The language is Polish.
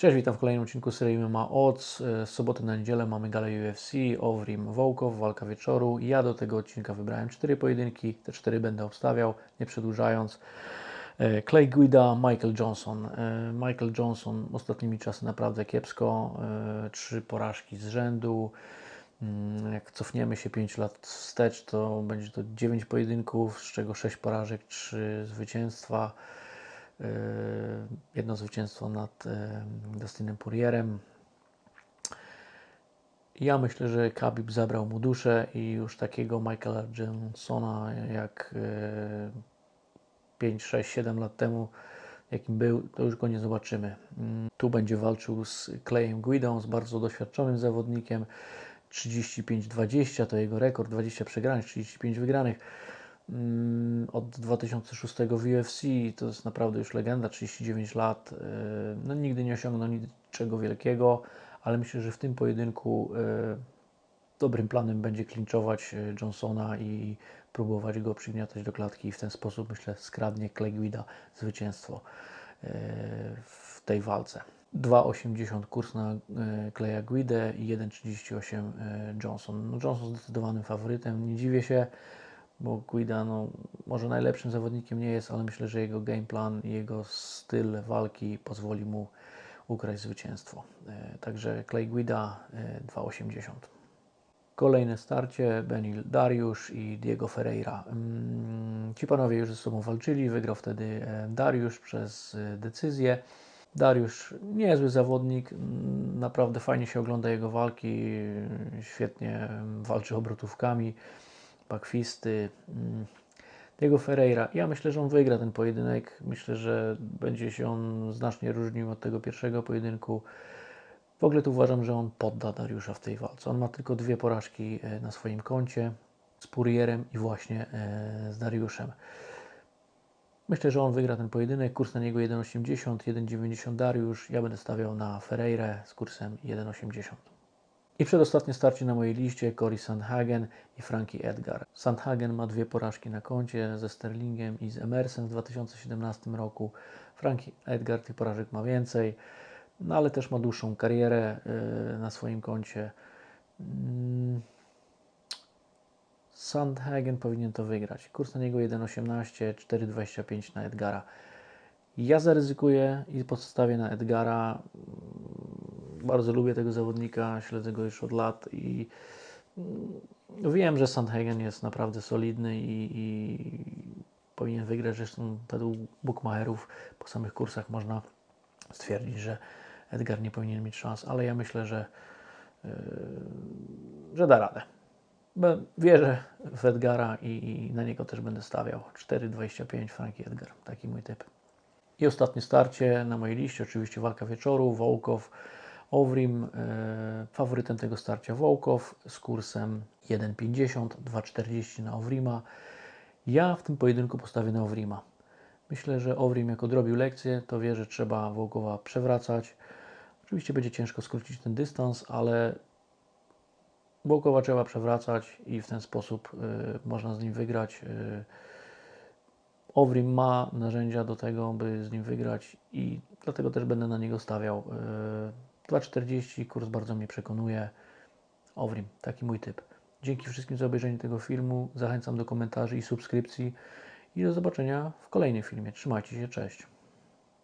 Cześć, witam w kolejnym odcinku serii MMA Odds. Z soboty na niedzielę mamy galę UFC, Ovrim, Wołkow, walka wieczoru. Ja do tego odcinka wybrałem cztery pojedynki, te cztery będę obstawiał, nie przedłużając. E, Clay Guida, Michael Johnson. E, Michael Johnson ostatnimi czasy naprawdę kiepsko, e, trzy porażki z rzędu. Mm, Jak cofniemy się 5 lat wstecz, to będzie to 9 pojedynków, z czego 6 porażek, 3 zwycięstwa. Jedno zwycięstwo nad Dustinem Purierem. Ja myślę, że Khabib zabrał mu duszę i już takiego Michaela Johnsona jak e, 5, 6, 7 lat temu, jakim był, to już go nie zobaczymy. Mm, Tu będzie walczył z Clayem Guidą, z bardzo doświadczonym zawodnikiem. 35-20 to jego rekord, 20 przegranych, 35 wygranych. Mm, Od 2006 w UFC to jest naprawdę już legenda, 39 lat. E, No, nigdy nie osiągnął niczego wielkiego, ale myślę, że w tym pojedynku e, dobrym planem będzie klinczować e, Johnsona i próbować go przygniatać do klatki i w ten sposób myślę skradnie Clay Guida zwycięstwo w tej walce. 2,80 kurs na Claya Guidę i 1,38 e, Johnson. No Johnson zdecydowanym faworytem, nie dziwię się, bo Guida no, może najlepszym zawodnikiem nie jest, ale myślę, że jego game plan i jego styl walki pozwoli mu ukraść zwycięstwo. E, Także Clay Guida e, 2,80. Kolejne starcie Benil Dariusz i Diego Ferreira. Mm, Ci panowie już ze sobą walczyli, wygrał wtedy e, Dariusz przez e, decyzję. Dariusz niezły zawodnik, mm, naprawdę fajnie się ogląda jego walki, e, świetnie mm, walczy obrotówkami, bakwisty. mm. Diego Ferreira, ja myślę, że on wygra ten pojedynek. Myślę, że będzie się on znacznie różnił od tego pierwszego pojedynku. W ogóle tu uważam, że on podda Dariusza w tej walce. On ma tylko dwie porażki e, na swoim koncie z Purierem i właśnie e, z Dariuszem. Myślę, że on wygra ten pojedynek. Kurs na niego 1,80, 1,90 Dariusz. Ja będę stawiał na Ferreirę z kursem 1,80. I przedostatnie starcie na mojej liście Cory Sandhagen i Frankie Edgar. Sandhagen ma dwie porażki na koncie ze Sterlingiem i z Emersem w 2017 roku. Frankie Edgar tych porażek ma więcej, no ale też ma dłuższą karierę y, na swoim koncie. Mm. Sandhagen powinien to wygrać. Kurs na niego 1,18, 4,25 na Edgara. Ja zaryzykuję i postawię na Edgara. Bardzo lubię tego zawodnika, śledzę go już od lat i mm, wiem, że Sandhagen jest naprawdę solidny i, i powinien wygrać. Zresztą według bookmacherów po samych kursach można stwierdzić, że Edgar nie powinien mieć szans, ale ja myślę, że, yy, że da radę. Wierzę w Edgara i, i na niego też będę stawiał. 4,25 Frankie Edgar, taki mój typ. I ostatnie starcie na mojej liście, oczywiście walka wieczoru, Wołkow, Ovrim. E, faworytem tego starcia Wołkow z kursem 1,50, 2,40 na Ovrima. Ja w tym pojedynku postawię na Ovrima. Myślę, że Ovrim jako odrobił lekcję, to wie, że trzeba Wołkowa przewracać. Oczywiście będzie ciężko skrócić ten dystans, ale Wołkowa trzeba przewracać i w ten sposób y, można z nim wygrać. Y, Ovrim ma narzędzia do tego, by z nim wygrać i dlatego też będę na niego stawiał. Y, 2,40 kurs bardzo mnie przekonuje. Ovrim, taki mój typ. Dzięki wszystkim za obejrzenie tego filmu. Zachęcam do komentarzy i subskrypcji i do zobaczenia w kolejnym filmie. Trzymajcie się, cześć.